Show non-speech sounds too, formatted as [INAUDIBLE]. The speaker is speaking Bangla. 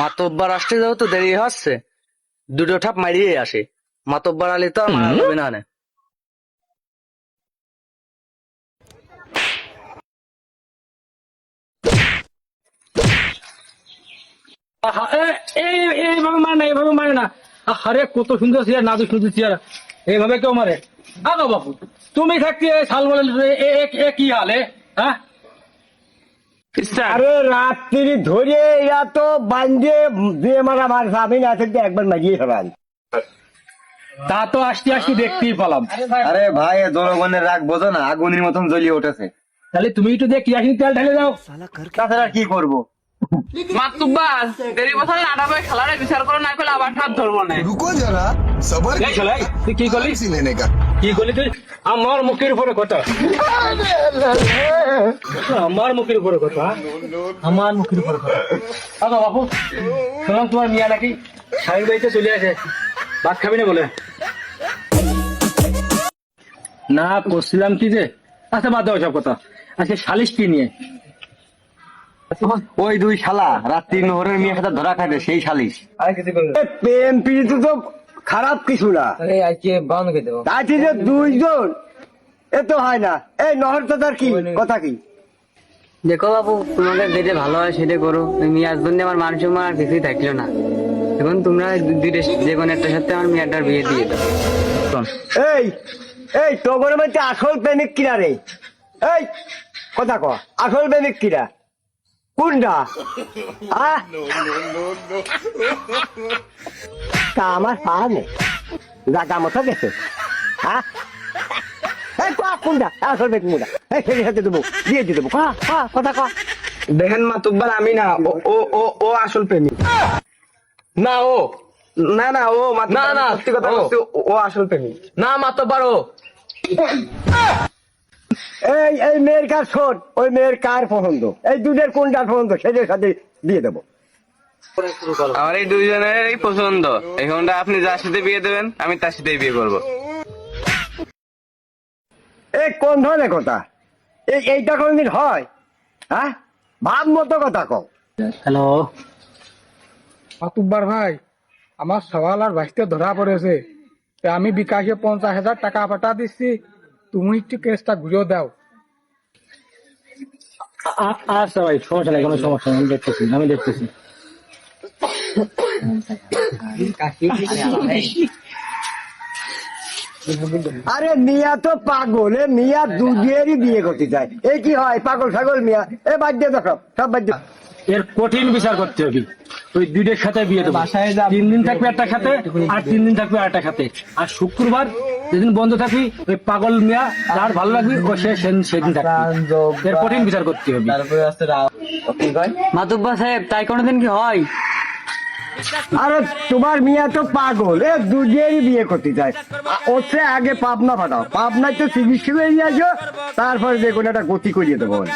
মাতব্বার আসতে যাও তো দেরি হচ্ছে দুটো ঠাপ মারিয়ে আসে। মাতব্বার আলে তো আর মারা যাবে না এইভাবে মানে না এইভাবে মানে না। আরে কত সুন্দর চেয়ার নাদু সুন্দর চেয়ার। এইভাবে কেউ মারে। আগো বাপু তুমি থাকতে শাল বলে কি হালে হ্যাঁ? আরে রাত্রি ধরে এরা তো বান্ধে যে মারা মার আমি না থাকতে একবার মাগিয়ে ফেলান। তা তো আসতে আসতে দেখতেই পেলাম। আরে ভাই জনগণের রাগ বোঝো না আগুনের মতন জ্বলিয়ে উঠেছে। তাহলে তুমি একটু দেখ কিরাসিন তেল ঢেলে দাও। তাছাড়া কি করব? মাতুব্বাস দেরি বছর নাটাবে খেলারে বিচার করে না পেলে আবার ধরবো না। রুকো যারা সবার কি করলি? সিনেনে কি করলি তুই? আমার মুখের উপরে কথা। আমার মুখের উপরে কথা। আমার মুখের উপরে কথা। আগো বাপু শুনলাম তোমার মিয়া নাকি স্বামী বাড়িতে চলে আসে। ভাত খাবি না বলে? না করছিলাম কি যে? আচ্ছা বাদ দাও সব কথা। আচ্ছা সালিশ কি নিয়ে? ওই দুই শালা রাত্রি নহরের মেয়ে সাথে ধরা খাবে সেই সালিশ প্রেম প্রীতি তো খারাপ কিছু না। তাই যে দুইজন এ তো হয় না। এই নহর তো তার কি কথা কি? দেখো বাবু তোমাদের যেটা ভালো হয় সেটা করো। ওই মিয়ার আমার মান সম্মান আর কিছুই থাকল না। এখন তোমরা দুইটা যে কোনো একটার সাথে আমার মেয়েটার বিয়ে দিয়ে দাও। এই এই তোর মধ্যে আসল প্রেমিক কিনা রে? এই কথা ক আসল প্রেমিক কিনা কোনটা? [LAUGHS] [LAUGHS] তা আমার পাওয়া নেই। জাগা মতো গেছে। হ্যাঁ কোনটা কোনটা দেবো। দিয়ে দিয়ে দেবো। কথা ক। দেখেন আমি না ও ও ও আসল প্রেমিক। না ও। না না ও না, না, সত্যি কথা ও। বলছি, ও- ও আসল প্রেমিক। না মাতব্বার ও। [LAUGHS] এই এই মেয়ের কার শোন ওই মেয়ের কার পছন্দ? এই দুধের কোনটার পছন্দ সেটার সাথে দিয়ে দেবো। আমার এই দুইজনেরই পছন্দ। এখনটা আপনি যার সাথে বিয়ে দেবেন আমি তার সাথেই বিয়ে করব। এই কোন ধরনের কথা? এই এইটা কোনদিন হয়? হ্যাঁ? ভাব মতো কথা কও। হ্যালো। মাতুব্বার ভাই আমার সওয়াল আর ভাইতে ধরা পড়েছে। তা আমি বিকাশে পঞ্চাশ হাজার টাকা পাঠা দিচ্ছি। তুমি একটু কেসটা ঘুরিয়ে দাও। আচ্ছা ভাই সমস্যা নাই কোনো সমস্যা আমি দেখতেছি আমি দেখতেছি। আরে মিয়া তো পাগল এ মিয়া দুধেরই বিয়ে করতে চায়। এই কি হয় পাগল ছাগল মিয়া? এ বাদ দিয়ে দেখো সব বাদ দিয়ে এর কঠিন বিচার করতে হবে। ওই দুইটার সাথে বিয়ে দেবো। তিন দিন থাকবে একটা খাতে আর তিন দিন থাকবে আরেকটা খাতে। আর শুক্রবার যেদিন বন্ধ থাকবি ওই পাগল মিয়া যার ভালো লাগবে ও সে সেদিন সেদিন থাকবে। এর কঠিন বিচার করতে হবে। মাতুব্বা সাহেব তাই কোনোদিন কি হয়? আরে, তোমার মিয়া তো পাগল। এ দুজেরই বিয়ে করতে চায়। আ- আগে পাবনা পাঠাও। পাবনায় তো চিকিৎসা হয়ে আসো, তারপর যে একটা গতি করিয়ে দেবো।